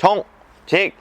정직.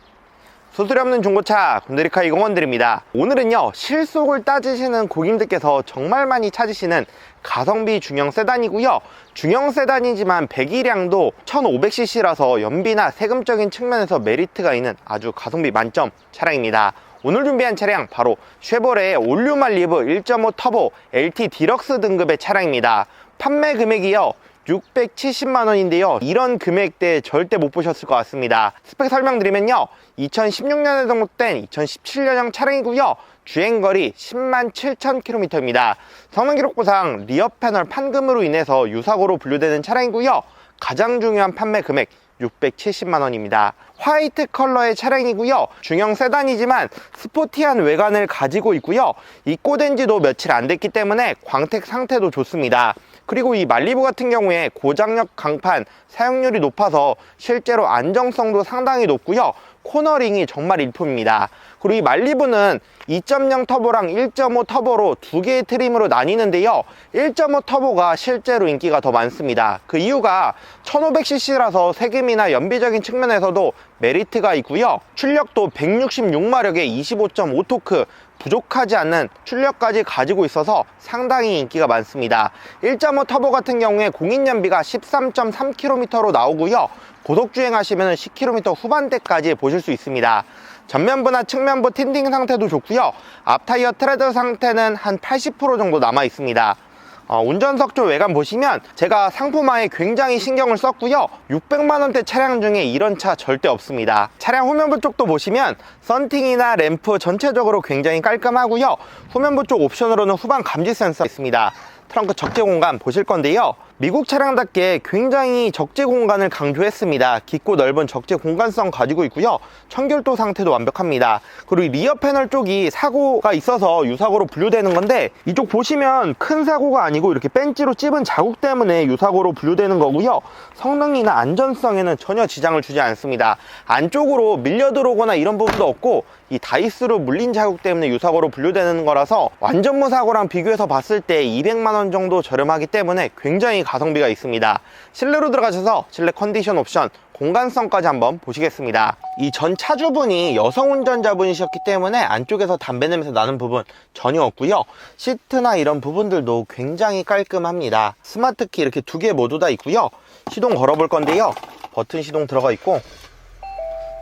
소수리 없는 중고차 군데리카 이공원드립니다. 오늘은요 실속을 따지시는 고객님들께서 정말 많이 찾으시는 가성비 중형 세단이고요. 중형 세단이지만 배기량도 1500cc라서 연비나 세금적인 측면에서 메리트가 있는 아주 가성비 만점 차량입니다. 오늘 준비한 차량 바로 쉐보레의 올류말 리브 1.5 터보 LT 디럭스 등급의 차량입니다. 판매 금액이요 670만 원인데요. 이런 금액대 절대 못 보셨을 것 같습니다. 스펙 설명드리면요. 2016년에 등록된 2017년형 차량이고요. 주행거리 10만 7천 킬로미터입니다. 성능 기록부상 리어 패널 판금으로 인해서 유사고로 분류되는 차량이고요. 가장 중요한 판매 금액 670만 원입니다. 화이트 컬러의 차량이고요. 중형 세단이지만 스포티한 외관을 가지고 있고요. 입고된 지도 며칠 안 됐기 때문에 광택 상태도 좋습니다. 그리고 이 말리부 같은 경우에 고장력 강판 사용률이 높아서 실제로 안정성도 상당히 높고요. 코너링이 정말 일품입니다. 그리고 이 말리부는 2.0 터보랑 1.5 터보로 두 개의 트림으로 나뉘는데요. 1.5 터보가 실제로 인기가 더 많습니다. 그 이유가 1500cc라서 세금이나 연비적인 측면에서도 메리트가 있고요. 출력도 166마력에 25.5 토크 부족하지 않는 출력까지 가지고 있어서 상당히 인기가 많습니다. 1.5 터보 같은 경우에 공인연비가 13.3km로 나오고요. 고속주행 하시면 10km 후반대까지 보실 수 있습니다. 전면부나 측면부 틴딩 상태도 좋고요. 앞타이어 트레드 상태는 한 80% 정도 남아 있습니다. 어, 운전석 쪽 외관 보시면 제가 상품화에 굉장히 신경을 썼고요. 600만원대 차량 중에 이런 차 절대 없습니다. 차량 후면부 쪽도 보시면 썬팅이나 램프 전체적으로 굉장히 깔끔하고요. 후면부 쪽 옵션으로는 후방 감지 센서 있습니다. 트렁크 적재 공간 보실 건데요 미국 차량답게 굉장히 적재 공간을 강조했습니다. 깊고 넓은 적재 공간성 가지고 있고요. 청결도 상태도 완벽합니다. 그리고 리어 패널 쪽이 사고가 있어서 유사고로 분류되는 건데 이쪽 보시면 큰 사고가 아니고 이렇게 벤치로 찝은 자국 때문에 유사고로 분류되는 거고요. 성능이나 안전성에는 전혀 지장을 주지 않습니다. 안쪽으로 밀려 들어오거나 이런 부분도 없고 이 다이스로 물린 자국 때문에 유사고로 분류되는 거라서 완전 무 사고랑 비교해서 봤을 때 200만 원 정도 저렴하기 때문에 굉장히 가성비가 있습니다. 실내로 들어가셔서 실내 컨디션 옵션 공간성까지 한번 보시겠습니다. 이 전 차주분이 여성 운전자분이셨기 때문에 안쪽에서 담배 냄새 나는 부분 전혀 없고요. 시트나 이런 부분들도 굉장히 깔끔합니다. 스마트키 이렇게 두 개 모두 다 있고요. 시동 걸어볼 건데요. 버튼 시동 들어가 있고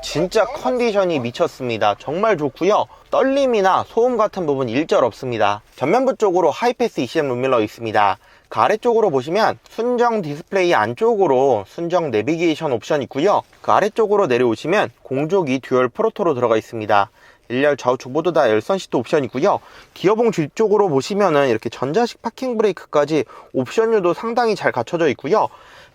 진짜 컨디션이 미쳤습니다. 정말 좋고요. 떨림이나 소음 같은 부분 일절 없습니다. 전면부 쪽으로 하이패스 ECM 룸밀러 있습니다. 그 아래쪽으로 보시면 순정 디스플레이 안쪽으로 순정 내비게이션 옵션 있고요. 그 아래쪽으로 내려오시면 공조기 듀얼 프로토로 들어가 있습니다 1열 좌우측 모두 다 열선 시트 옵션이고요. 기어봉 뒤쪽으로 보시면은 이렇게 전자식 파킹 브레이크까지 옵션율도 상당히 잘 갖춰져 있고요.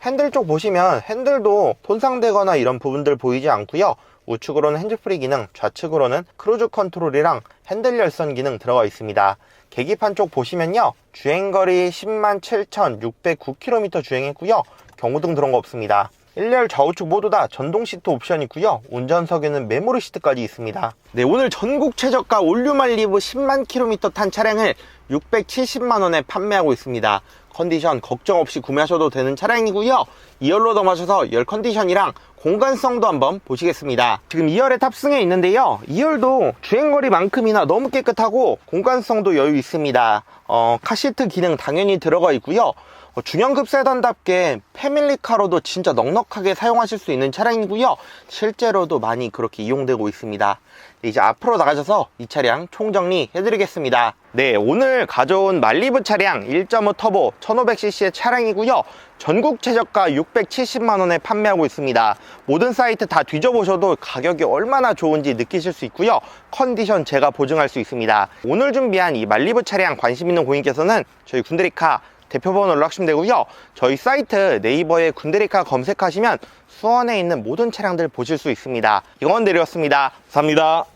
핸들 쪽 보시면 핸들도 손상되거나 이런 부분들 보이지 않고요. 우측으로는 핸즈프리 기능, 좌측으로는 크루즈 컨트롤이랑 핸들 열선 기능 들어가 있습니다. 계기판 쪽 보시면요. 주행거리 10만 7,609km 주행했고요. 경고등 들어온 거 없습니다. 1열 좌우측 모두 다 전동 시트 옵션이 있고요. 운전석에는 메모리 시트까지 있습니다. 네, 오늘 전국 최저가 올류말 리브 10만 킬로미터 탄 차량을 670만 원에 판매하고 있습니다. 컨디션 걱정 없이 구매하셔도 되는 차량이고요. 2열로 넘어가셔서 열 컨디션이랑 공간성도 한번 보시겠습니다. 지금 2열에 탑승해 있는데요. 2열도 주행거리만큼이나 너무 깨끗하고 공간성도 여유 있습니다. 어, 카시트 기능 당연히 들어가 있고요. 어, 중형급 세단답게 패밀리카로도 진짜 넉넉하게 사용하실 수 있는 차량이고요. 실제로도 많이 그렇게 이용되고 있습니다. 네, 이제 앞으로 나가셔서 이 차량 총정리 해드리겠습니다. 네, 오늘 가져온 말리부 차량 1.5 터보 1500cc의 차량이고요. 전국 최저가 670만원에 판매하고 있습니다. 모든 사이트 다 뒤져보셔도 가격이 얼마나 좋은지 느끼실 수 있고요. 컨디션 제가 보증할 수 있습니다. 오늘 준비한 이 말리부 차량 관심 있는 고객님께서는 저희 군데리카 대표 번호 연락하시면 되고요. 저희 사이트 네이버에 군데리카 검색하시면 수원에 있는 모든 차량들 보실 수 있습니다. 이건 내렸습니다. 감사합니다.